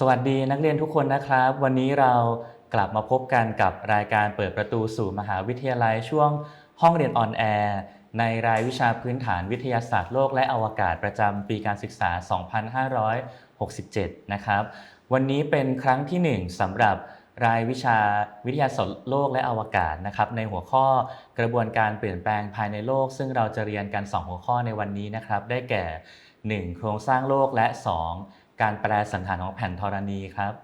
สวัสดีนักเรียนทุกคนนะครับ วันนี้เรากลับมาพบกันกับรายการเปิดประตูสู่มหาวิทยาลัยช่วงห้องเรียนออนแอร์ในรายวิชาพื้นฐานวิทยาศาสตร์โลกและอวกาศประจำปีการศึกษา 2567 นะครับ วันนี้เป็นครั้งที่ 1สำหรับรายวิชาวิทยาศาสตร์โลกและอวกาศนะครับในหัวข้อกระบวนการเปลี่ยนแปลงภายในโลก ซึ่งเราจะเรียนกัน 2 หัวข้อในวันนี้นะครับ ได้แก่ 1. โครงสร้างโลกและ 2. การแปลสันฐานของแผ่นธรณีครับ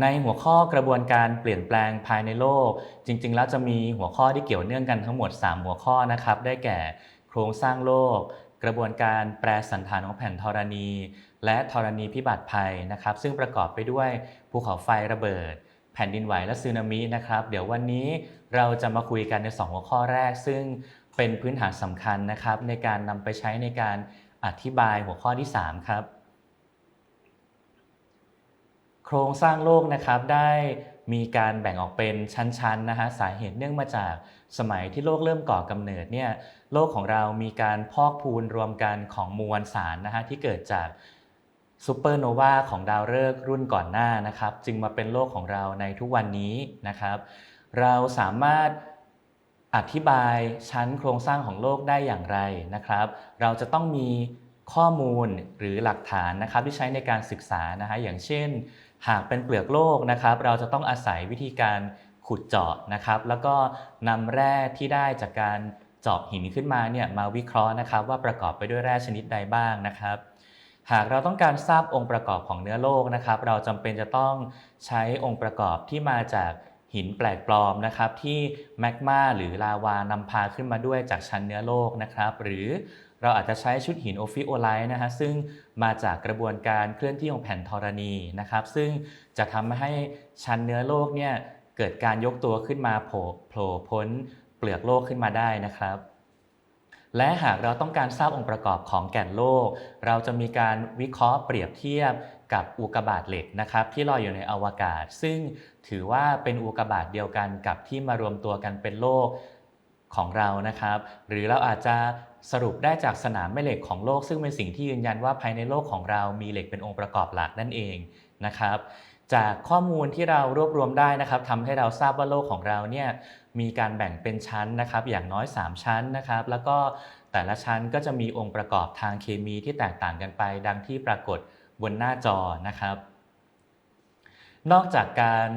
ในหัวข้อกระบวนการเปลี่ยนแปลงภายในโลก จริง ๆ แล้วจะมีหัวข้อที่เกี่ยวเนื่องกันทั้งหมด 3 หัวข้อนะครับ ได้แก่โครงสร้างโลก กระบวนการแปลสันฐานของแผ่นธรณี และธรณีพิบัติภัยนะครับ ซึ่งประกอบไปด้วยภูเขาไฟระเบิด แผ่นดินไหวและสึนามินะครับ เดี๋ยววันนี้เราจะมาคุยกันใน 2 หัวข้อแรก ซึ่งเป็นพื้นฐานสำคัญนะครับในการนำไปใช้ในการ อธิบายหัวข้อที่ 3 ครับ โครงสร้างโลกนะครับได้มีการแบ่งออกเป็นชั้นๆนะฮะสาเหตุเนื่องมาจากสมัยที่โลกเริ่มก่อกำเนิดเนี่ยโลกของเรามีการพอกพูนรวมกันของมวลสารนะฮะที่เกิดจากซูเปอร์โนวาของดาวฤกษ์รุ่นก่อนหน้านะครับ จึงมาเป็นโลกของเราในทุกวันนี้นะครับ เราสามารถ อธิบายชั้นโครงสร้างของโลกได้อย่างไรนะครับ เราจะต้องมีข้อมูลหรือหลักฐานนะครับที่ใช้ในการศึกษานะฮะอย่างเช่น หากเป็นเปลือกโลกนะครับ เราจะต้องอาศัยวิธีการขุดเจาะนะครับ แล้วก็นำแร่ที่ได้จากการเจาะหินขึ้นมาเนี่ยมาวิเคราะห์นะครับ ว่าประกอบไปด้วยแร่ชนิดใดบ้างนะครับ หากเราต้องการทราบองค์ประกอบของเนื้อโลกนะครับ เราจำเป็นจะต้องใช้องค์ประกอบที่มาจาก หินแปลกปลอมนะครับที่แมกมาหรือลาวานำพาขึ้นมาด้วยจากชั้นเนื้อโลกนะครับ หรือเราอาจจะใช้ชุดหินโอฟิโอไลท์นะฮะซึ่งมาจากกระบวนการเคลื่อนที่ของแผ่นธรณีนะครับ ซึ่งจะทำให้ชั้นเนื้อโลกเนี่ยเกิดการยกตัวขึ้นมาโผล่โผล่พ้นเปลือกโลกขึ้นมาได้นะครับและหากเราต้องการทราบองค์ประกอบของแก่นโลก เราจะมีการวิเคราะห์เปรียบเทียบกับอุกกาบาตเหล็กนะครับที่ลอยอยู่ในอวกาศ ซึ่ง ถือว่าเป็นอุกกาบาตเดียวกันกับที่มารวมตัวกันเป็นโลกของเรานะครับ หรือเราอาจจะสรุปได้จากสนามแม่เหล็กของโลก ซึ่งเป็นสิ่งที่ยืนยันว่าภายในโลกของเรามีเหล็กเป็นองค์ประกอบหลักนั่นเองนะครับ จากข้อมูลที่เรารวบรวมได้นะครับทำให้เราทราบว่าโลกของเราเนี่ยมีการแบ่งเป็นชั้นนะครับ อย่างน้อย 3 ชั้นนะครับ แล้วก็แต่ละชั้นก็จะมีองค์ประกอบทางเคมีที่แตกต่างกันไป ดังที่ปรากฏบนหน้าจอนะครับ นอกจากการ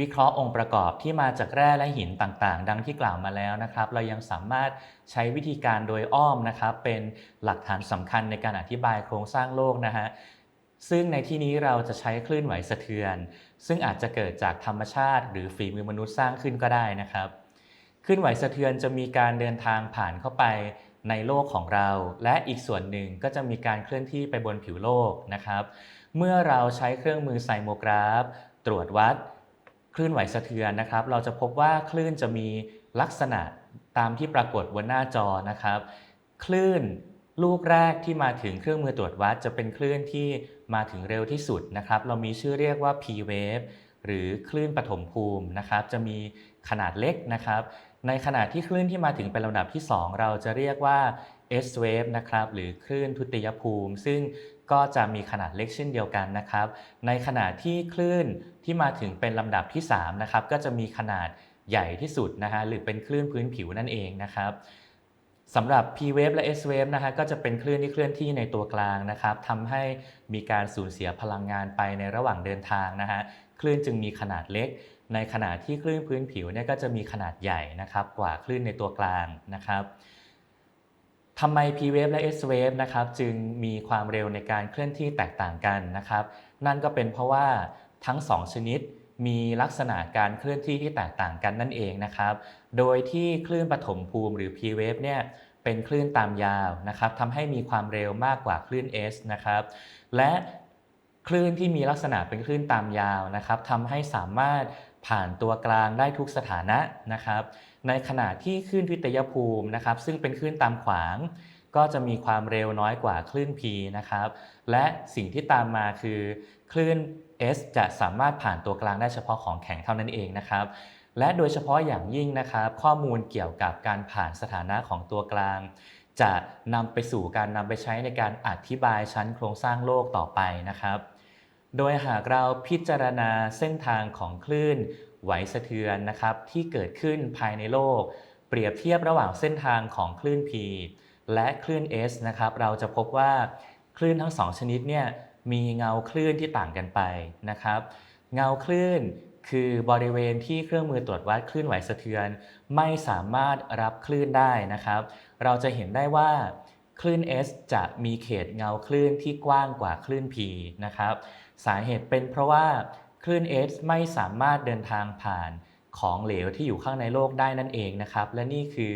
วิเคราะห์องค์ประกอบที่มาจากแร่และหินต่างๆ ดังที่กล่าวมาแล้วนะครับ เรายังสามารถใช้วิธีการโดยอ้อมนะครับ เป็นหลักฐานสำคัญในการอธิบายโครงสร้างโลกนะฮะซึ่งในที่นี้เราจะใช้คลื่นไหวสะเทือน ซึ่งอาจจะเกิดจากธรรมชาติ หรือฝีมือมนุษย์สร้างขึ้นก็ได้นะครับคลื่นไหวสะเทือนจะมีการเดินทางผ่านเข้าไปในโลกของเรา และอีกส่วนหนึ่งก็จะมีการเคลื่อนที่ไปบนผิวโลกนะครับ เมื่อเราใช้เครื่องมือไซโมกราฟ ตรวจวัดคลื่นไหวสะเทือนนะครับ เราจะพบว่าคลื่นจะมีลักษณะตามที่ปรากฏบนหน้าจอนะครับ คลื่นลูกแรกที่มาถึงเครื่องมือตรวจวัดจะเป็นคลื่นที่มาถึงเร็วที่สุดนะครับ เรามีชื่อเรียกว่า P wave หรือคลื่นปฐมภูมินะครับ จะมีขนาดเล็กนะครับ ในขณะที่คลื่นที่มาถึงเป็นลำดับที่ 2 เราจะเรียกว่า S wave นะครับ หรือคลื่นทุติยภูมิ ซึ่ง ก็จะมีขนาดเล็กเช่นเดียวกันนะครับ ในขณะที่คลื่นที่มาถึงเป็นลำดับที่3นะครับก็จะมีขนาดใหญ่ที่สุดนะฮะหรือเป็นคลื่นพื้นผิวนั่นเองนะครับสำหรับ P wave และ S wave นะฮะก็จะเป็นคลื่นที่เคลื่อนที่ในตัวกลางนะครับทำให้มีการสูญเสียพลังงานไปในระหว่างเดินทางนะฮะคลื่นจึงมีขนาดเล็ก ในขณะที่คลื่นพื้นผิวเนี่ยก็จะมีขนาดใหญ่นะครับ กว่าคลื่นในตัวกลางนะครับ ทำไม P wave และ S wave นะครับจึงมีความเร็วในการเคลื่อนที่แตกต่างกันนะครับ นั่นก็เป็นเพราะว่าทั้ง 2 ชนิดมีลักษณะการเคลื่อนที่ที่แตกต่างกันนั่นเองนะครับ โดยที่คลื่นปฐมภูมิหรือ P wave เนี่ยเป็นคลื่นตามยาวนะครับทำให้มีความเร็วมากกว่าคลื่น S นะครับ และคลื่นที่มีลักษณะเป็นคลื่นตามยาวนะครับทำให้สามารถผ่านตัวกลางได้ทุกสถานะนะครับ ในขณะที่คลื่นทวิตยภูมินะครับ ซึ่งเป็นคลื่นตามขวาง ก็จะมีความเร็วน้อยกว่าคลื่น P นะครับ และสิ่งที่ตามมาคือคลื่น S จะสามารถผ่านตัวกลางได้เฉพาะของแข็งเท่านั้นเองนะครับ และโดยเฉพาะอย่างยิ่งนะครับ ข้อมูลเกี่ยวกับการผ่านสถานะของตัวกลาง จะนำไปสู่การนำไปใช้ในการอธิบายชั้นโครงสร้างโลกต่อไปนะครับ โดยหากเราพิจารณาเส้นทางของคลื่น ไหวสะเทือนนะครับที่เกิดขึ้นภายในโลก เปรียบเทียบระหว่างเส้นทางของคลื่น P และคลื่น S นะครับเราจะพบว่าคลื่นทั้งสองชนิดเนี่ยมีเงาคลื่นที่ต่างกันไปนะครับ เงาคลื่นคือบริเวณที่เครื่องมือตรวจวัดคลื่นไหวสะเทือน ไม่สามารถรับคลื่นได้นะครับ เราจะเห็นได้ว่าคลื่น S จะมีเขตเงาคลื่นที่กว้างกว่าคลื่น P นะครับ สาเหตุเป็นเพราะว่า คลื่น S ไม่สามารถเดินทางผ่านของเหลวที่อยู่ข้างในโลกได้นั่นเองนะครับ และนี่คือ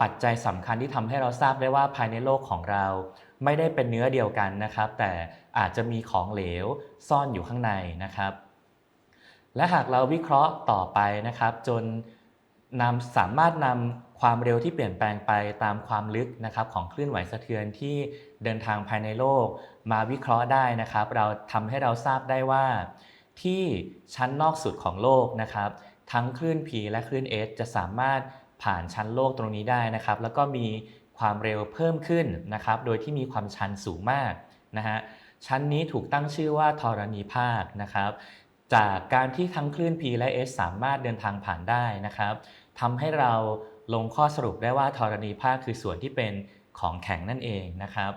ปัจจัยสำคัญที่ทำให้เราทราบได้ว่าภายในโลกของเรา ไม่ได้เป็นเนื้อเดียวกันนะครับ แต่อาจจะมีของเหลวซ่อนอยู่ข้างในนะครับ และหากเราวิเคราะห์ต่อไปนะครับ จนนำสามารถนำความเร็วที่เปลี่ยนแปลงไปตามความลึกนะครับ ของคลื่นไหวสะเทือนที่เดินทางภายในโลก มาวิเคราะห์ได้นะครับ เราทำให้เราทราบได้ว่า ที่ชั้นนอกสุดของโลกนะครับ ทั้งคลื่น P และคลื่น S จะสามารถผ่านชั้นโลกตรงนี้ได้นะครับ แล้วก็มีความเร็วเพิ่มขึ้นนะครับ โดยที่มีความชันสูงมากนะฮะ ชั้นนี้ถูกตั้งชื่อว่าธรณีภาคนะครับ จากการที่ทั้งคลื่น P และ S สามารถเดินทางผ่านได้นะครับทำให้เราลงข้อสรุปได้ว่าธรณีภาคคือส่วนที่เป็นของแข็งนั่นเองนะครับ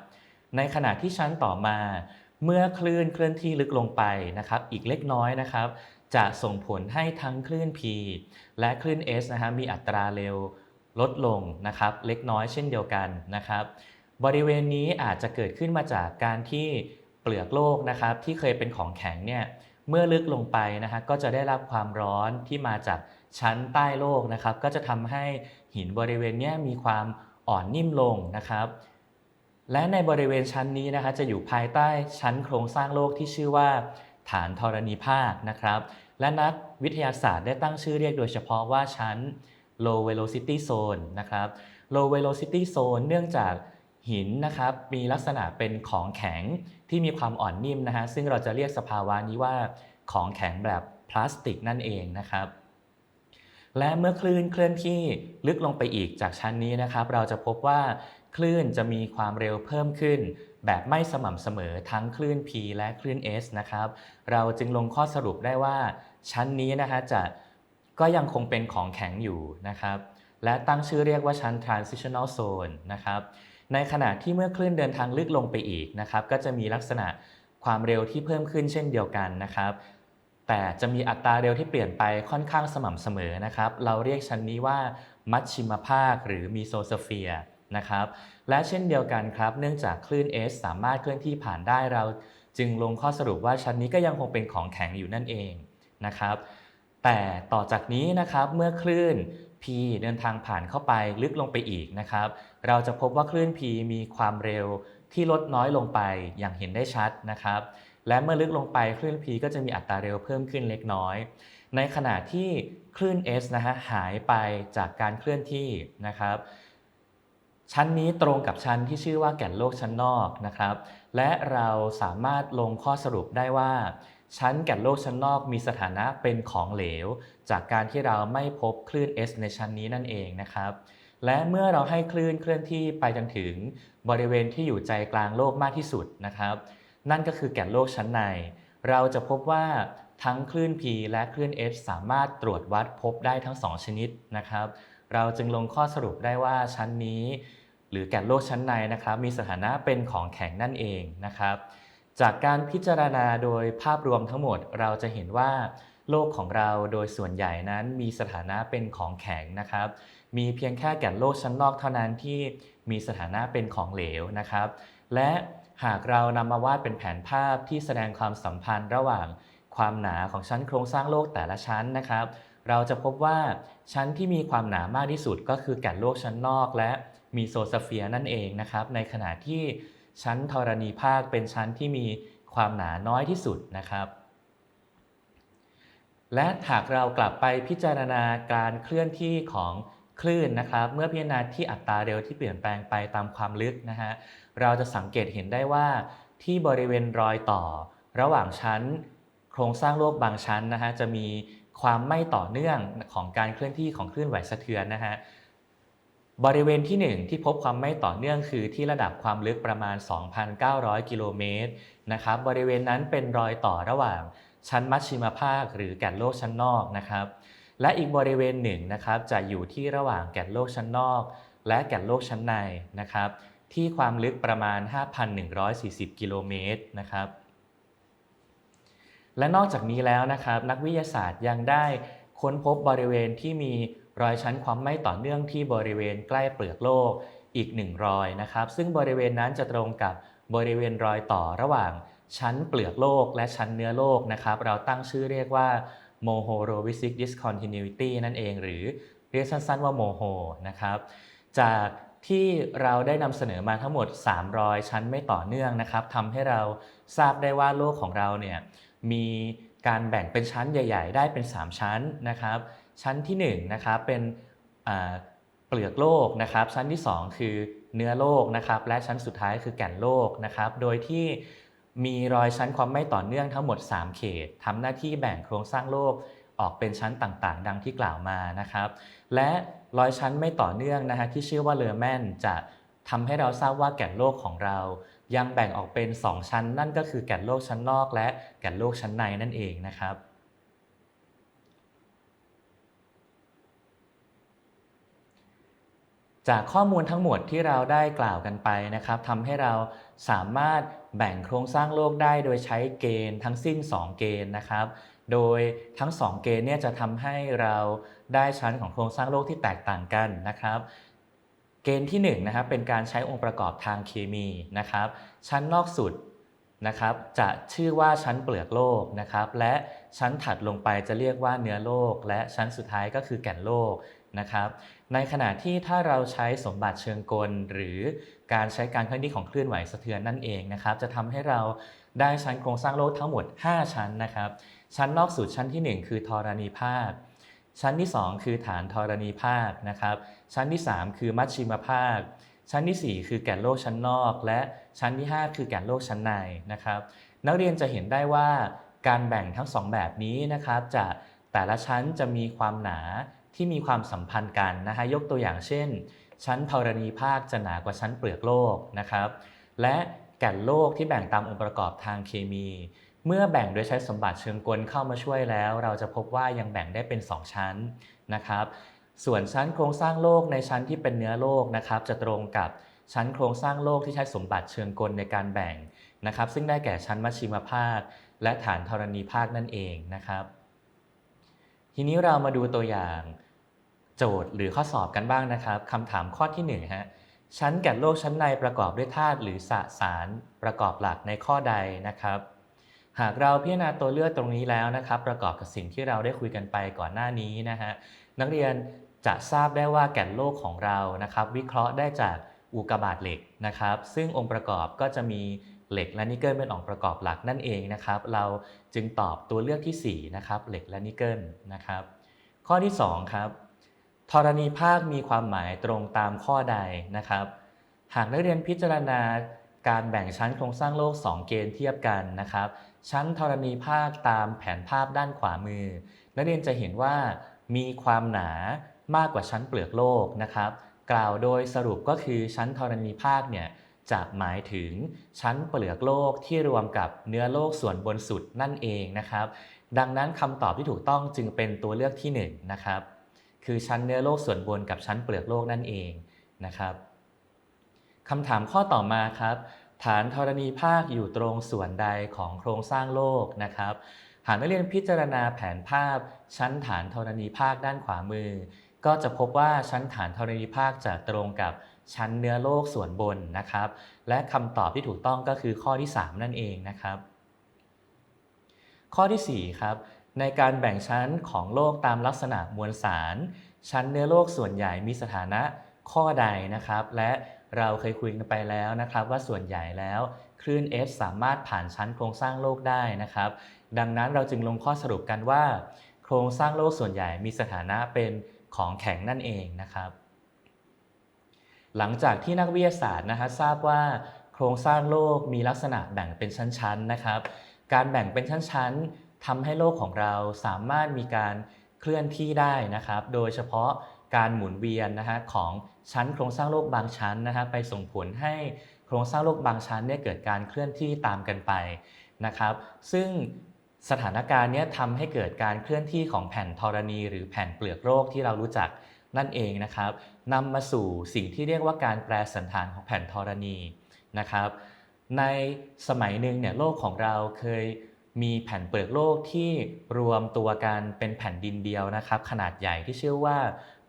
ในขณะที่ชั้นต่อมา เมื่อคลื่นเคลื่อนที่ลึกลงไปนะครับ อีกเล็กน้อยนะครับ จะส่งผลให้ทั้งคลื่น P และคลื่น S นะฮะมีอัตราเร็วลดลงนะครับ เล็กน้อยเช่นเดียวกันนะครับ บริเวณนี้อาจจะเกิดขึ้นมาจากการที่เปลือกโลกนะครับ ที่เคยเป็นของแข็งเนี่ยเมื่อลึกลงไปนะฮะก็จะได้รับความร้อนที่มาจากชั้นใต้โลกนะครับ ก็จะทำให้หินบริเวณเนี้ยมีความอ่อนนิ่มลงนะครับ และในบริเวณชั้นนี้นะคะจะอยู่ภายใต้ชั้นโครงสร้างโลกที่ชื่อว่า ฐานธรณีภาคนะครับ และนักวิทยาศาสตร์ได้ตั้งชื่อเรียกโดยเฉพาะว่าชั้น low velocity zone นะครับ low velocity zone เนื่องจากหินนะครับมีลักษณะเป็นของแข็งที่มีความอ่อนนิ่มนะฮะซึ่งเราจะเรียกสภาวะนี้ว่าของแข็งแบบพลาสติกนั่นเองนะครับ และเมื่อคลื่นเคลื่อนที่ลึกลงไปอีกจากชั้นนี้นะครับ เราจะพบว่า คลื่นจะมีความเร็วเพิ่มขึ้น แบบไม่สม่ำเสมอทั้งคลื่น P และคลื่น S นะครับ เราจึงลงข้อสรุปได้ว่า ชั้นนี้นะคะจะก็ยังคงเป็นของแข็งอยู่นะครับ และตั้งชื่อเรียกว่าชั้น transitional zone นะครับ ในขณะที่เมื่อคลื่นเดินทางลึกลงไปอีกนะครับ ก็จะมีลักษณะความเร็วที่เพิ่มขึ้นเช่นเดียวกันนะครับ แต่จะมีอัตราเร็วที่เปลี่ยนไปค่อนข้างสม่ำเสมอนะครับ เราเรียกชั้นนี้ว่ามัชชิมภาคหรือมีโซสเฟียนะครับและเช่นเดียวกันครับ เนื่องจากคลื่น S สามารถเคลื่อนที่ผ่านได้เรา จึงลงข้อสรุปว่าชั้นนี้ก็ยังคงเป็นของแข็งอยู่นั่นเองนะครับแต่ต่อจากนี้นะครับเมื่อคลื่น P เดินทางผ่านเข้าไปลึกลงไปอีกนะครับ เราจะพบว่าคลื่น P มีความเร็วที่ลดน้อยลงไปอย่างเห็นได้ชัดนะครับ และเมื่อลึกลงไปคลื่น P ก็จะมีอัตราเร็วเพิ่มขึ้นเล็กน้อย ในขณะที่คลื่น S นะฮะหายไปจากการเคลื่อนที่นะครับ ชั้นนี้ตรงกับชั้นที่ชื่อว่าแก่นโลกชั้นนอกนะครับ และเราสามารถลงข้อสรุปได้ว่า ชั้นแก่นโลกชั้นนอกมีสถานะเป็นของเหลว จากการที่เราไม่พบคลื่น S ในชั้นนี้นั่นเองนะครับ และเมื่อเราให้คลื่นเคลื่อนที่ไปจนถึงบริเวณที่อยู่ใจกลางโลกมากที่สุดนะครับ นั่นก็คือแก่นโลกชั้นใน เราจะพบว่าทั้งคลื่น P และคลื่น S สามารถตรวจวัดพบได้ทั้ง 2 ชนิดนะครับ เราจึงลงข้อสรุปได้ว่าชั้นนี้ หรือแก่นโลกชั้นในนะครับ มีสถานะเป็นของแข็งนั่นเองนะครับ จากการพิจารณาโดยภาพรวมทั้งหมดเราจะเห็นว่าโลกของเราโดยส่วนใหญ่นั้นมีสถานะเป็นของแข็งนะครับ มีเพียงแค่แก่นโลกชั้นนอกเท่านั้นที่มีสถานะเป็นของเหลวนะครับ และหากเรานำมาวาดเป็นแผนภาพที่แสดงความสัมพันธ์ระหว่างความหนาของชั้นโครงสร้างโลกแต่ละชั้นนะครับ เราจะพบว่าชั้นที่มีความหนามากที่สุดก็คือแก่นโลกชั้นนอกและ มีโซสเฟียนั่นเองนะครับ ในขณะที่ชั้นธรณีภาคเป็นชั้นที่มีความหนาน้อยที่สุดนะครับ และหากเรากลับไปพิจารณาการเคลื่อนที่ของคลื่นนะครับ เมื่อพิจารณาที่อัตราเร็วที่เปลี่ยนแปลงไปตามความลึกนะฮะเราจะสังเกตเห็นได้ว่าที่บริเวณรอยต่อ ระหว่างชั้น โครงสร้างโลกบางชั้นนะฮะจะมีความไม่ต่อเนื่องของการเคลื่อนที่ของคลื่นไหวสะเทือนนะฮะ บริเวณที่ 1 ที่พบความไม่ต่อเนื่องคือที่ระดับความลึกประมาณ 2,900 กิโลเมตรนะครับบริเวณนั้นเป็นรอยต่อระหว่างชั้นมัชชิมภาค หรือแก่นโลกชั้นนอกนะครับและอีกบริเวณหนึ่งนะครับจะอยู่ที่ระหว่างแก่นโลกชั้นนอก และแก่นโลกชั้นในนะครับที่ความลึกประมาณ 5,140 กิโลเมตรนะครับและนอกจากนี้แล้วนะครับนักวิทยาศาสตร์ยังได้ค้นพบบริเวณที่มี รอยชั้นความไม่ต่อเนื่องที่บริเวณใกล้เปลือกโลกอีกหนึ่งรอยนะครับ ซึ่งบริเวณนั้นจะตรงกับบริเวณรอยต่อระหว่างชั้นเปลือกโลกและชั้นเนื้อโลกนะครับ เราตั้งชื่อเรียกว่า Mohorovičić discontinuity นั่นเองหรือเรียกสั้นๆว่าโมโฮนะครับ จากที่เราได้นำเสนอมาทั้งหมด3รอยชั้นไม่ต่อเนื่องนะครับทำให้เราทราบได้ว่าโลกของเราเนี่ยมีการแบ่งเป็นชั้นใหญ่ ๆ ได้เป็น 3 ชั้นนะครับ ชั้นที่1นะครับเป็นเปลือกโลกนะครับชั้นที่ 2 คือเนื้อโลกนะครับและชั้นสุดท้ายคือแก่นโลกนะครับโดยที่มีรอยชั้นความไม่ต่อเนื่องทั้งหมด 3 เขตทำหน้าที่แบ่งโครงสร้างโลกออกเป็นชั้นต่างๆ ดังที่กล่าวมานะครับ และรอยชั้นไม่ต่อเนื่องนะฮะที่ชื่อว่าเลอแมนจะทำให้เราทราบว่าแก่นโลกของเรา ยังแบ่งออกเป็น 2 ชั้น นั่นก็คือแก่นโลกชั้นนอกและแก่นโลกชั้นในนั่นเองนะครับ จากข้อมูลทั้งหมดที่เราได้กล่าวกันไปนะครับทำให้เราสามารถแบ่งโครงสร้างโลกได้โดยใช้เกณฑ์ทั้งสิ้น 2 เกณฑ์นะครับ โดยทั้ง 2 เกณฑ์เนี่ยจะทำให้เราได้ชั้นของโครงสร้างโลกที่แตกต่างกันนะครับ เกณฑ์ที่1นงนะครับเป็นการใช้องค์ประกอบทางเคมีนะครับ ชั้นนอกสุดนะครับจะชื่อว่าชั้นเปลือกโลกนะครับ และชั้นถัดลงไปจะเรียกว่าเนื้อโลก และชั้นสุดท้ายก็คือแก่นโลกนะครับ ในขณะที่ถ้าเราใช้สมบัติเชิงกล หรือการใช้การเคลื่อนที่ของคลื่นไหวสะเทือนนั่นเองนะครับ จะทำให้เราได้ชั้นโครงสร้างโลกทั้งหมด 5 ชั้นนะครับ ชั้นนอกสุดชั้นที่ 1 คือธรณีภาคชั้นที่ 2 คือฐานธรณีภาคนะครับ ชั้นที่ 3 คือมัชชิมภาคชั้นที่ 4 คือแก่นโลกชั้นนอก และชั้นที่ 5 คือแก่นโลกชั้นในนะครับ นักเรียนจะเห็นได้ว่าการแบ่งทั้ง 2 แบบนี้นะครับจะแต่ละชั้นจะมีความหนา ที่มีความสัมพันธ์กันนะฮะยกตัวอย่างเช่น ชั้นธรณีภาคจะหนากว่าชั้นเปลือกโลกนะครับ และแก่นโลกที่แบ่งตามองค์ประกอบทางเคมี เมื่อแบ่งโดยใช้สมบัติเชิงกลเข้ามาช่วยแล้ว เราจะพบว่ายังแบ่งได้เป็น 2 ชั้นนะครับ ส่วนชั้นโครงสร้างโลกในชั้นที่เป็นเนื้อโลกนะครับ จะตรงกับชั้นโครงสร้างโลกที่ใช้สมบัติเชิงกลในการแบ่งนะครับ ซึ่งได้แก่ชั้นมัชชิมภาคและฐานธรณีภาคนั่นเองนะครับ ทีนี้เรามาดูตัวอย่างโจทย์หรือข้อสอบกันบ้างนะครับคำถามข้อที่1ฮะชั้นแกนโลกชั้นในประกอบด้วยธาตุหรือสสารประกอบหลักในข้อใดนะครับ หากเราพิจารณาตัวเลือกตรงนี้แล้วนะครับ ประกอบกับสิ่งที่เราได้คุยกันไปก่อนหน้านี้นะฮะนักเรียนจะทราบได้ว่าแกนโลกของเรานะครับ วิเคราะห์ได้จากอุกกาบาตเหล็กนะครับ ซึ่งองค์ประกอบก็จะมีเหล็กและนิกเกิลเป็นองค์ประกอบหลักนั่นเองนะครับ เรา จึงตอบตัวเลือกที่ 4 นะครับ เหล็กและนิกเกิลนะครับ ข้อที่ 2 ครับธรณีภาคมีความหมายตรงตามข้อใดนะครับ หากนักเรียนพิจารณาการแบ่งชั้นโครงสร้างโลก 2 เกณฑ์เทียบกันนะครับ ชั้นธรณีภาคตามแผนภาพด้านขวามือ นักเรียนจะเห็นว่ามีความหนามากกว่าชั้นเปลือกโลกนะครับ กล่าวโดยสรุปก็คือชั้นธรณีภาคเนี่ย จะหมายถึงชั้นเปลือกโลกที่รวมกับเนื้อโลกส่วนบนสุดนั่นเองนะครับ ดังนั้นคำตอบที่ถูกต้องจึงเป็นตัวเลือกที่1นะครับ คือชั้นเนื้อโลกส่วนบนกับชั้นเปลือกโลกนั่นเองนะครับคำถามข้อต่อมาครับ ฐานธรณีภาคอยู่ตรงส่วนใดของโครงสร้างโลกนะครับหากนักเรียนพิจารณาแผนภาพ ชั้นฐานธรณีภาคด้านขวามือ ก็จะพบว่าชั้นฐานธรณีภาคจะตรงกับ ชั้นเนื้อโลกส่วนบนนะครับ และคำตอบที่ถูกต้องก็คือข้อที่ 3 นั่นเองนะครับ ข้อที่ 4 ครับในการแบ่งชั้นของโลกตามลักษณะมวลสาร ชั้นเนื้อโลกส่วนใหญ่มีสถานะข้อใดนะครับ และเราเคยคุยกันไปแล้วนะครับ ว่าส่วนใหญ่แล้ว คลื่น F สามารถผ่านชั้นโครงสร้างโลกได้นะครับ ดังนั้นเราจึงลงข้อสรุปกันว่า โครงสร้างโลกส่วนใหญ่มีสถานะเป็นของแข็งนั่นเองนะครับ หลังจากที่นักวิทยาศาสตร์นะฮะทราบว่าโครงสร้างโลกมีลักษณะแบ่งเป็นชั้นๆนะครับ การแบ่งเป็นชั้นๆทำให้โลกของเราสามารถมีการเคลื่อนที่ได้นะครับ โดยเฉพาะการหมุนเวียนนะฮะของชั้นโครงสร้างโลกบางชั้นนะฮะไปส่งผลให้โครงสร้างโลกบางชั้นเนี่ยเกิดการเคลื่อนที่ตามกันไปนะครับ ซึ่งสถานการณ์เนี้ยทำให้เกิดการเคลื่อนที่ของแผ่นธรณี หรือแผ่นเปลือกโลกที่เรารู้จัก นั่นเองนะครับนำมาสู่สิ่งที่เรียกว่าการแปรสันฐานของแผ่นธรณีนะครับ ในสมัยหนึ่งเนี่ยโลกของเราเคยมีแผ่นเปลือกโลกที่รวมตัวกันเป็นแผ่นดินเดียวนะครับ ขนาดใหญ่ที่ชื่อว่า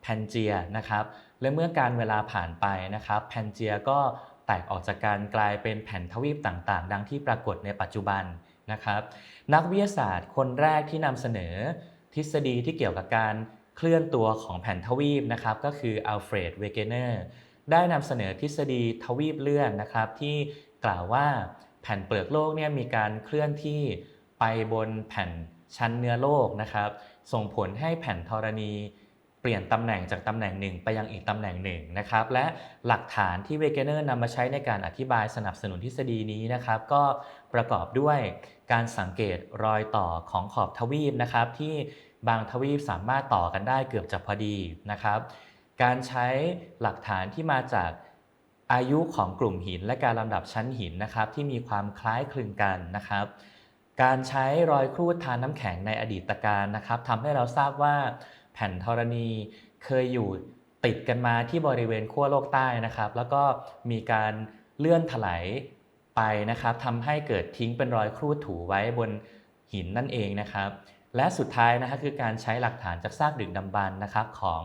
แพนเจียนะครับและเมื่อการเวลาผ่านไปนะครับแพนเจียก็แตกออกจากการกลายเป็นแผ่นทวีปต่างๆ ดังที่ปรากฏในปัจจุบันนะครับ นักวิทยาศาสตร์คนแรกที่นำเสนอทฤษฎีที่เกี่ยวกับการ เคลื่อนตัวของแผ่นทวีปนะครับก็คืออัลเฟรดเวเกเนอร์ได้นำเสนอทฤษฎีทวีปเลื่อนนะครับ ที่กล่าวว่าแผ่นเปลือกโลกเนี่ยมีการเคลื่อนที่ไปบนแผ่นชั้นเนื้อโลกนะครับ ส่งผลให้แผ่นธรณีเปลี่ยนตำแหน่งจากตำแหน่งหนึ่งไปยังอีกตำแหน่งหนึ่งนะครับ และหลักฐานที่เวเกเนอร์นำมาใช้ในการอธิบายสนับสนุนทฤษฎีนี้นะครับ ก็ประกอบด้วย การสังเกตรอยต่อของขอบทวีปนะครับที่บางทวีปสามารถต่อกันได้เกือบจะพอดีนะครับ การใช้หลักฐานที่มาจากอายุของกลุ่มหินและการลำดับชั้นหินนะครับที่มีความคล้ายคลึงกันนะครับ การใช้รอยครูดทานน้ำแข็งในอดีตการนะครับทำให้เราทราบว่าแผ่นธรณีเคยอยู่ติดกันมาที่บริเวณขั้วโลกใต้นะครับ แล้วก็มีการเลื่อนถลาย ไปนะครับทำให้เกิดทิ้งเป็นรอยครูดถูไว้บนหินนั่นเองนะครับ และสุดท้ายนะครับคือการใช้หลักฐานจากซากดึกดำบรรพ์นะครับของ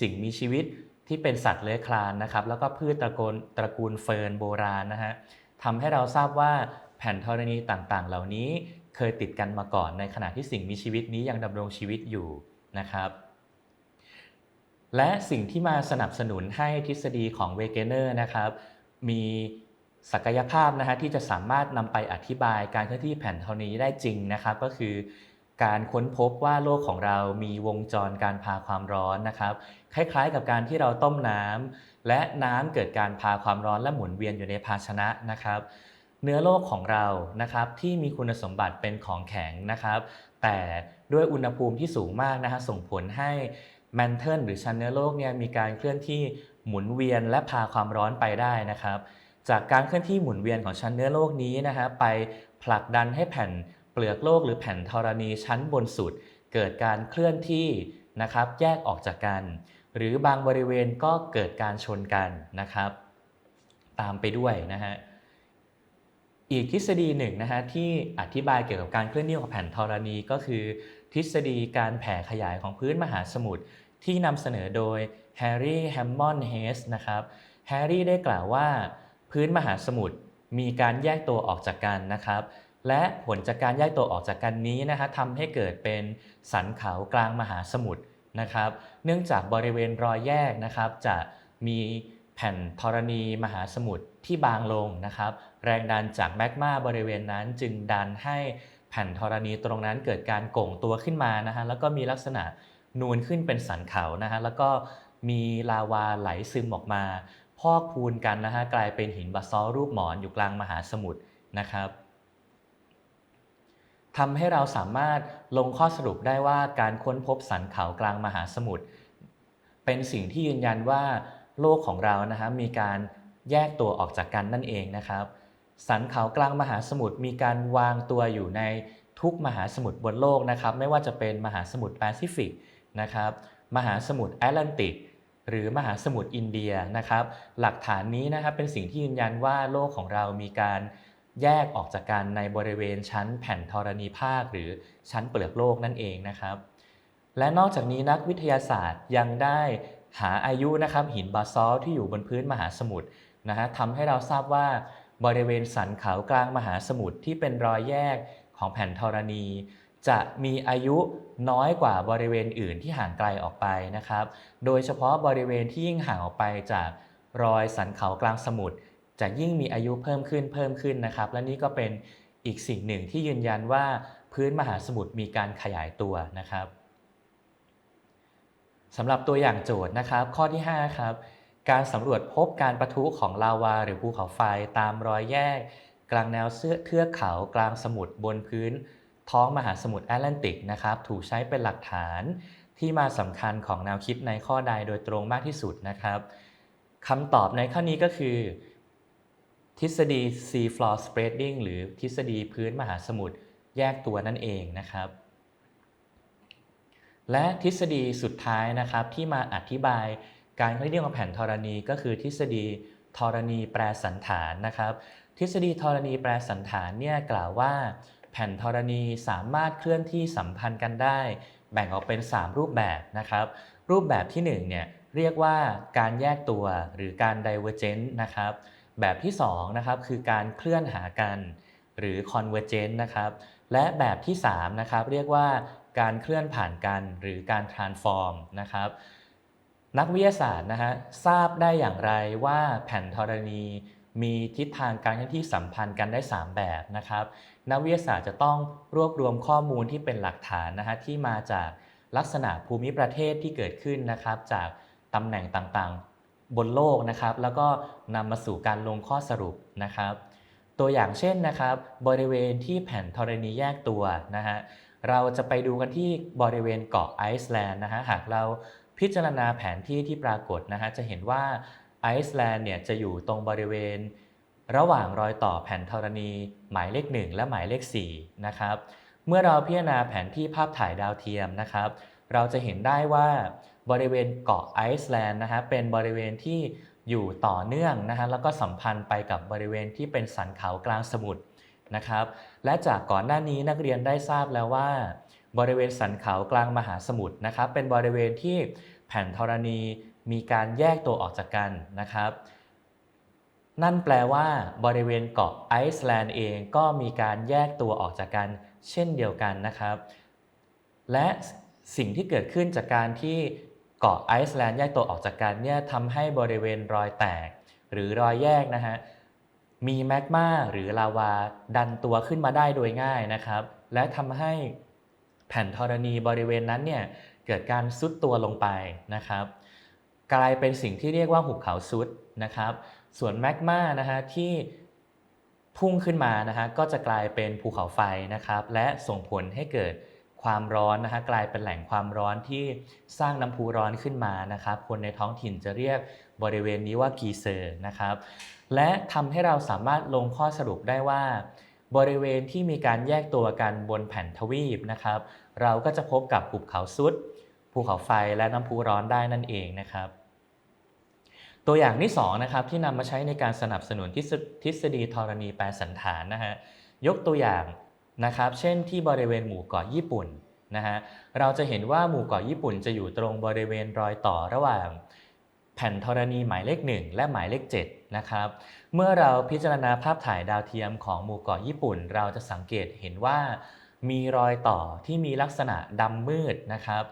สิ่งมีชีวิตที่เป็นสัตว์เลื้อยคลานนะครับแล้วก็พืชตระกูลตระกูลเฟิร์นโบราณนะฮะทำให้เราทราบว่าแผ่นธรณีต่างๆ เหล่านี้เคยติดกันมาก่อนในขณะที่สิ่งมีชีวิตนี้ยังดำรงชีวิตอยู่นะครับ และสิ่งที่มาสนับสนุนให้ทฤษฎีของเวเกเนอร์นะครับ มี ศักยภาพนะฮะที่จะสามารถนำไปอธิบายการเคลื่อนที่แผ่นธรณีได้จริงนะครับ ก็คือการค้นพบว่าโลกของเรามีวงจรการพาความร้อนนะครับ คล้ายๆ กับการที่เราต้มน้ำและน้ำเกิดการพาความร้อนและหมุนเวียนอยู่ในภาชนะนะครับ เนื้อโลกของเรานะครับที่มีคุณสมบัติเป็นของแข็งนะครับ แต่ด้วยอุณหภูมิที่สูงมากนะฮะส่งผลให้แมนเทิลหรือชั้นเนื้อโลกเนี่ยมีการเคลื่อนที่หมุนเวียนและพาความร้อนไปได้นะครับ จากการเคลื่อนที่หมุนเวียนของชั้นเนื้อโลกนี้นะฮะไปผลักดันให้แผ่นเปลือกโลกหรือแผ่นธรณีชั้นบนสุด เกิดการเคลื่อนที่นะครับแยกออกจากกัน หรือบางบริเวณก็เกิดการชนกันนะครับ ตามไปด้วยนะฮะอีกทฤษฎีหนึ่งนะฮะที่อธิบายเกี่ยวกับการเคลื่อนที่ของแผ่นธรณีก็คือ ทฤษฎีการแผ่ขยายของพื้นมหาสมุทรที่นำเสนอโดยแฮร์รี่แฮมมอนเฮสนะครับแฮร์รี่ได้กล่าวว่า พื้นมหาสมุทรมีการแยกตัวออกจากกันนะครับ และผลจากการแยกตัวออกจากกันนี้นะฮะทำให้เกิดเป็นสันเขากลางมหาสมุทรนะครับ เนื่องจากบริเวณรอยแยกนะครับ จะมีแผ่นธรณีมหาสมุทรที่บางลงนะครับ แรงดันจากแมกมาบริเวณนั้นจึงดันให้แผ่นธรณีตรงนั้นเกิดการโก่งตัวขึ้นมานะฮะแล้วก็มีลักษณะนูนขึ้นเป็นสันเขานะฮะแล้วก็มีลาวาไหลซึมออกมา พอกพูนกันนะฮะกลายเป็นหินบาซอลรูปหมอนอยู่กลางมหาสมุทรนะครับทำให้เราสามารถลงข้อสรุปได้ว่าการค้นพบสันเขากลางมหาสมุทรเป็นสิ่งที่ยืนยันว่าโลกของเรานะฮะมีการแยกตัวออกจากกันนั่นเองนะครับ สันเขากลางมหาสมุทรมีการวางตัวอยู่ในทุกมหาสมุทรบนโลกนะครับ ไม่ว่าจะเป็นมหาสมุทรแปซิฟิกนะครับ มหาสมุทรแอตแลนติก หรือมหาสมุทรอินเดียนะครับ หลักฐานนี้นะครับเป็นสิ่งที่ยืนยันว่าโลกของเรามีการแยกออกจากกันในบริเวณชั้นแผ่นธรณีภาค หรือชั้นเปลือกโลกนั่นเองนะครับ และนอกจากนี้นักวิทยาศาสตร์ยังได้หาอายุนะครับหินบาซอลที่อยู่บนพื้นมหาสมุทรนะฮะทำให้เราทราบว่าบริเวณสันเขากลางมหาสมุทรที่เป็นรอยแยกของแผ่นธรณี จะมีอายุน้อยกว่าบริเวณอื่นที่ห่างไกลออกไปนะครับ โดยเฉพาะบริเวณที่ยิ่งห่างออกไปจากรอยสันเขากลางสมุทรจะยิ่งมีอายุเพิ่มขึ้นเพิ่มขึ้นนะครับ และนี่ก็เป็นอีกสิ่งหนึ่งที่ยืนยันว่าพื้นมหาสมุทรมีการขยายตัวนะครับสำหรับตัวอย่างโจทย์นะครับ ข้อที่ 5 ครับ การสำรวจพบการประทุของลาวา หรือภูเขาไฟตามรอยแยก กลางแนวเสื้อเทือกเขากลางสมุทรบนพื้น ท้องมหาสมุทรแอตแลนติกนะครับถูกใช้เป็นหลักฐานที่มาสำคัญของแนวคิดในข้อใดโดยตรงมากที่สุดนะครับคำตอบในข้อนี้ก็คือ ทฤษฎี sea floor spreading หรือทฤษฎีพื้นมหาสมุทรแยกตัวนั่นเองนะครับ และทฤษฎีสุดท้ายนะครับที่มาอธิบายการเคลื่อนที่ของแผ่นธรณีก็คือทฤษฎีธรณีแปรสันฐานนะครับ ทฤษฎีธรณีแปรสันฐานเนี่ยกล่าวว่า แผ่นธรณีสามารถเคลื่อนที่สัมพันธ์กันได้ แบ่งออกเป็น 3 รูปแบบนะครับ รูปแบบที่1เนี่ยเรียกว่าการแยกตัวหรือการ divergent นะครับ แบบที่2นะครับคือการเคลื่อนหากันหรือ convergent นะครับ และแบบที่3นะครับเรียกว่าการเคลื่อนผ่านกันหรือการ transform นะครับ นักวิทยาศาสตร์นะฮะทราบได้อย่างไรว่าแผ่นธรณีมีทิศทางการเคลื่อนที่สัมพันธ์กันได้ 3 แบบนะครับ นักวิทยาศาสตร์จะต้องรวบรวมข้อมูลที่เป็นหลักฐานนะฮะที่มาจากลักษณะภูมิประเทศที่เกิดขึ้นนะครับ จากตำแหน่งต่างๆ บนโลกนะครับ แล้วก็นำมาสู่การลงข้อสรุปนะครับ ตัวอย่างเช่นนะครับ บริเวณที่แผ่นธรณีแยกตัวนะฮะเราจะไปดูกันที่บริเวณเกาะไอซ์แลนด์นะฮะหากเราพิจารณาแผนที่ที่ปรากฏนะฮะจะเห็นว่าไอซ์แลนด์เนี่ยจะอยู่ตรงบริเวณ ระหว่างรอยต่อแผ่นธรณี หมายเลข 1 และหมายเลข4นะครับเมื่อเราพิจารณาแผนที่ภาพถ่ายดาวเทียมนะครับ เราจะเห็นได้ว่าบริเวณเกาะไอซ์แลนด์นะฮะเป็นบริเวณที่อยู่ต่อเนื่องนะฮะแล้วก็สัมพันธ์ไปกับบริเวณที่เป็นสันเขากลางสมุทรนะครับและจากก่อนหน้านี้นักเรียนได้ทราบแล้วว่า บริเวณสันเขากลางมหาสมุทรนะครับ เป็นบริเวณที่แผ่นธรณีมีการแยกตัวออกจากกันนะครับ นั่นแปลว่าบริเวณเกาะไอซ์แลนด์เองก็มีการแยกตัวออกจากกันเช่นเดียวกันนะครับ และสิ่งที่เกิดขึ้นจากการที่เกาะไอซ์แลนด์แยกตัวออกจากกันเนี่ยทำให้บริเวณรอยแตก หรือรอยแยกนะฮะมีแมกมาหรือลาวาดันตัวขึ้นมาได้โดยง่ายนะครับ และทำให้แผ่นธรณีบริเวณนั้นเนี่ยเกิดการซุดตัวลงไปนะครับ กลายเป็นสิ่งที่เรียกว่าหุบเขาซุดนะครับ ส่วนแมกมานะฮะที่พุ่งขึ้นมานะฮะก็จะกลายเป็นภูเขาไฟนะครับและส่งผลให้เกิดความร้อนนะฮะกลายเป็นแหล่งความร้อนที่สร้างน้ำพุร้อนขึ้นมานะครับ คนในท้องถิ่นจะเรียกบริเวณนี้ว่ากีเซอร์นะครับและทำให้เราสามารถลงข้อสรุปได้ว่า บริเวณที่มีการแยกตัวกันบนแผ่นทวีปนะครับ เราก็จะพบกับหุบเขาซุดภูเขาไฟและน้ำพุร้อนได้นั่นเองนะครับ ตัวอย่างที่2นะครับที่นำมาใช้ในการสนับสนุนทฤษทฤษฎีธรณีแปรสันฐานนะฮะยกตัวอย่างนะครับเช่นที่บริเวณหมู่เกาะญี่ปุ่นนะฮะเราจะเห็นว่าหมู่เกาะญี่ปุ่นจะอยู่ตรงบริเวณรอยต่อระหว่าง แผ่นธรณีหมายเลข 1 และหมายเลข7นะครับเมื่อเราพิจารณาภาพถ่ายดาวเทียมของหมู่เกาะญี่ปุ่น เราจะสังเกตเห็นว่ามีรอยต่อที่มีลักษณะดำมืดนะครับ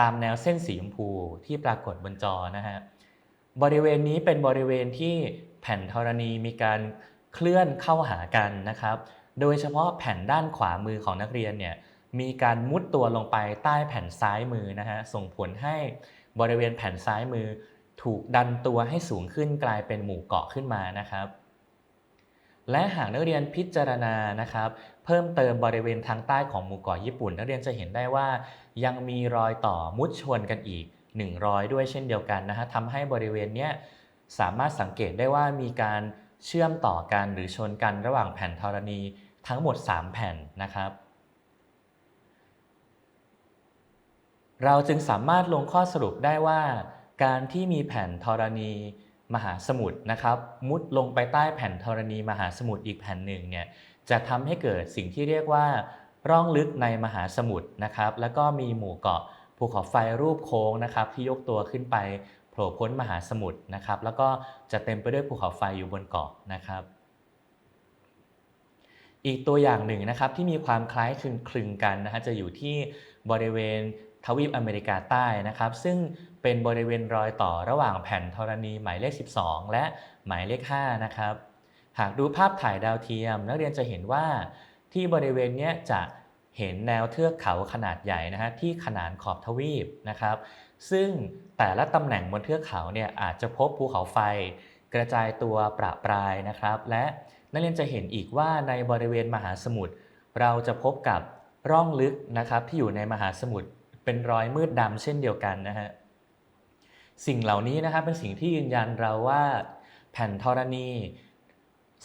ตามแนวเส้นสีชมพูที่ปรากฏบนจอนะฮะ บริเวณนี้เป็นบริเวณที่แผ่นธรณีมีการเคลื่อนเข้าหากันนะครับ โดยเฉพาะแผ่นด้านขวามือของนักเรียนเนี่ยมีการมุดตัวลงไปใต้แผ่นซ้ายมือนะฮะส่งผลให้บริเวณแผ่นซ้ายมือ ถูกดันตัวให้สูงขึ้นกลายเป็นหมู่เกาะขึ้นมานะครับ และหากนักเรียนพิจารณานะครับ เพิ่มเติมบริเวณทางใต้ของหมู่เกาะญี่ปุ่น นักเรียนจะเห็นได้ว่ายังมีรอยต่อมุดชนกันอีก 100 ด้วยเช่นเดียวกันนะฮะทำให้บริเวณเนี้ยสามารถสังเกตได้ว่ามีการเชื่อมต่อกันหรือชนกันระหว่างแผ่นธรณีทั้งหมด 3 แผ่นนะครับ เราจึงสามารถลงข้อสรุปได้ว่า การที่มีแผ่นธรณีมหาสมุทรนะครับ มุดลงไปใต้แผ่นธรณีมหาสมุทรอีกแผ่นหนึ่งเนี่ยจะทำให้เกิดสิ่งที่เรียกว่า ร่องลึกในมหาสมุทรนะครับ แล้วก็มีหมู่เกาะ ภูเขาไฟรูปโค้งนะครับที่ยกตัวขึ้นไปโผล่พ้นมหาสมุทรนะครับ แล้วก็จะเต็มไปด้วยภูเขาไฟอยู่บนเกาะนะครับ อีกตัวอย่างหนึ่งนะครับที่มีความคล้ายคลึงคลึงกันนะฮะจะอยู่ที่บริเวณทวีปอเมริกาใต้นะครับ ซึ่งเป็นบริเวณรอยต่อระหว่างแผ่นธรณีหมายเลข 12 และหมายเลข 5 นะครับ หากดูภาพถ่ายดาวเทียม นักเรียนจะเห็นว่าที่บริเวณนี้จะ เห็นแนวเทือกเขาขนาดใหญ่นะฮะที่ขนานขอบทวีปนะครับ ซึ่งแต่ละตำแหน่งบนเทือกเขาเนี่ยอาจจะพบภูเขาไฟ กระจายตัวประปรายนะครับ และนักเรียนจะเห็นอีกว่าในบริเวณมหาสมุทรเราจะพบกับร่องลึกนะครับที่อยู่ในมหาสมุทรเป็นรอยมืดดำเช่นเดียวกันนะฮะสิ่งเหล่านี้นะครับเป็นสิ่งที่ยืนยันเราว่า แผ่นธรณี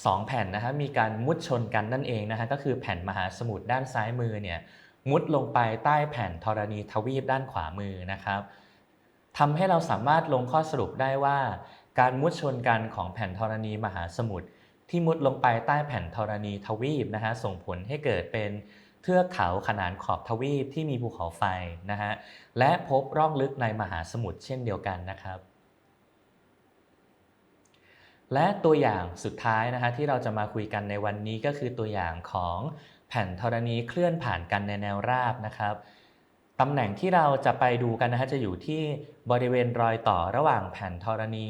สองแผ่นนะฮะมีการมุดชนกันนั่นเองนะฮะก็คือแผ่นมหาสมุทรด้านซ้ายมือเนี่ยมุดลงไปใต้แผ่นธรณีทวีปด้านขวามือนะครับทำให้เราสามารถลงข้อสรุปได้ว่า การมุดชนกันของแผ่นธรณีมหาสมุทรที่มุดลงไปใต้แผ่นธรณีทวีปนะฮะส่งผลให้เกิดเป็นเทือกเขาขนานขอบทวีปที่มีภูเขาไฟนะฮะและพบร่องลึกในมหาสมุทรเช่นเดียวกันนะครับ และตัวอย่างสุดท้ายนะฮะที่เราจะมาคุยกันในวันนี้ก็คือตัวอย่างของแผ่นธรณีเคลื่อนผ่านกันในแนวราบนะครับตำแหน่งที่เราจะไปดูกันนะฮะจะอยู่ที่บริเวณรอยต่อระหว่างแผ่นธรณี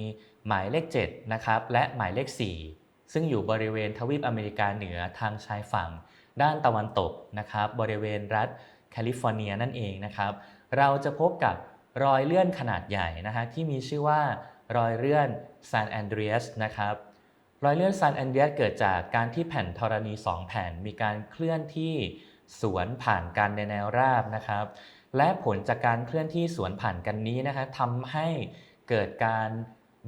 หมายเลข7นะครับและหมายเลข 4 ซึ่งอยู่บริเวณทวีปอเมริกาเหนือทางชายฝั่ง ด้านตะวันตกนะครับบริเวณรัฐแคลิฟอร์เนียนั่นเองนะครับเราจะพบกับรอยเลื่อนขนาดใหญ่นะฮะที่มีชื่อว่ารอยเลื่อน ซานแอนเดรียสนะครับรอยเลื่อนซานแอนเดรียสเกิดจากการที่แผ่นธรณี 2 แผ่นมีการเคลื่อนที่สวนผ่านกันในแนวราบนะครับ และผลจากการเคลื่อนที่สวนผ่านกันนี้นะฮะทำให้เกิดการ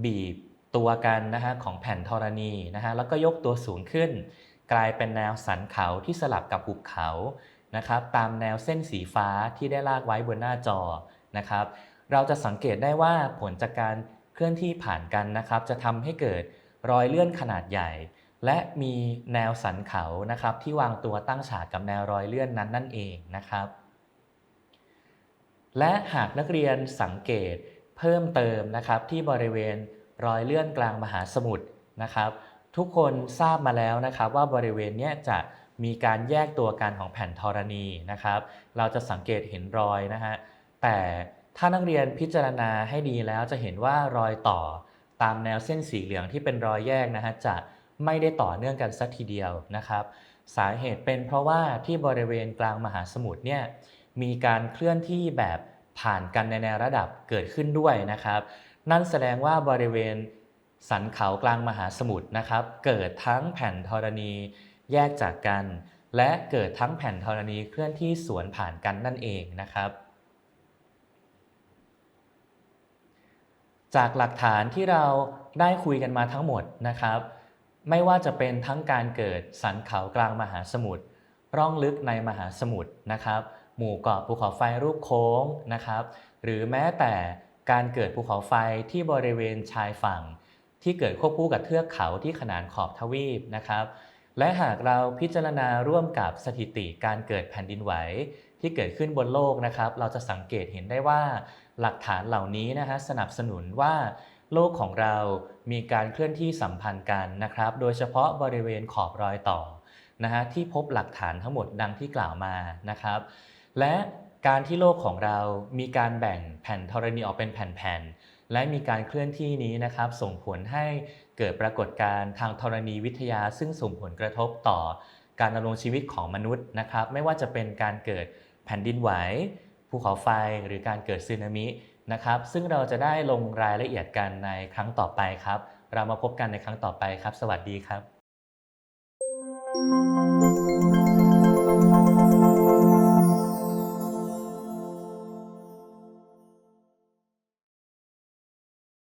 บีบตัวกันนะฮะของแผ่นธรณีนะฮะแล้วก็ยกตัวสูงขึ้น กลายเป็นแนวสันเขาที่สลับกับหุบเขานะครับตามแนวเส้นสีฟ้าที่ได้ลากไว้บนหน้าจอนะครับ เราจะสังเกตได้ว่าผลจากการ ลื่อนที่ผ่านกันนะครับ จะทำให้เกิดรอยเลื่อนขนาดใหญ่ และมีแนวสันเขานะครับ ที่วางตัวตั้งฉากกับแนวรอยเลื่อนนั้นนั่นเองนะครับ และหากนักเรียนสังเกตเพิ่มเติมนะครับ ที่บริเวณรอยเลื่อนกลางมหาสมุทรนะครับ ทุกคนทราบมาแล้วนะครับ ว่าบริเวณนี้จะมีการแยกตัวกันของแผ่นธรณีนะครับ เราจะสังเกตเห็นรอยนะฮะแต่ ถ้านักเรียนพิจารณาให้ดีแล้วจะเห็นว่ารอยต่อตามแนวเส้นสีเหลืองที่เป็นรอยแยกนะฮะจะไม่ได้ต่อเนื่องกันสักทีเดียวนะครับ สาเหตุเป็นเพราะว่าที่บริเวณกลางมหาสมุทรเนี่ยมีการเคลื่อนที่แบบผ่านกันในแนวระดับเกิดขึ้นด้วยนะครับ นั่นแสดงว่าบริเวณสันเขากลางมหาสมุทรนะครับ เกิดทั้งแผ่นธรณีแยกจากกัน และเกิดทั้งแผ่นธรณีเคลื่อนที่สวนผ่านกันนั่นเองนะครับ จากหลักฐานที่เราได้คุยกันมาทั้งหมดนะครับ ไม่ว่าจะเป็นทั้งการเกิดสันเขากลางมหาสมุทรร่องลึกในมหาสมุทรนะครับ หมู่เกาะภูเขาไฟรูปโค้งนะครับ หรือแม้แต่การเกิดภูเขาไฟที่บริเวณชายฝั่ง ที่เกิดควบคู่กับเทือกเขาที่ขนานขอบทวีปนะครับ และหากเราพิจารณาร่วมกับสถิติการเกิดแผ่นดินไหวที่เกิดขึ้นบนโลกนะครับ เราจะสังเกตเห็นได้ว่า หลักฐานเหล่านี้นะฮะสนับสนุนว่าโลกของเรามีการเคลื่อนที่สัมพันธ์กันนะครับ โดยเฉพาะบริเวณขอบรอยต่อนะฮะที่พบหลักฐานทั้งหมดดังที่กล่าวมานะครับ และการที่โลกของเรามีการแบ่งแผ่นธรณีออกเป็นแผ่นๆ และมีการเคลื่อนที่นี้นะครับ ส่งผลให้เกิดปรากฏการณ์ทางธรณีวิทยา ซึ่งส่งผลกระทบต่อการดำรงชีวิตของมนุษย์นะครับ ไม่ว่าจะเป็นการเกิดแผ่นดินไหว ภูเขาไฟหรือการเกิดสึนามินะครับ ซึ่งเราจะได้ลงรายละเอียดกันในครั้งต่อไปครับ เรามาพบกันในครั้งต่อไปครับ สวัสดีครับ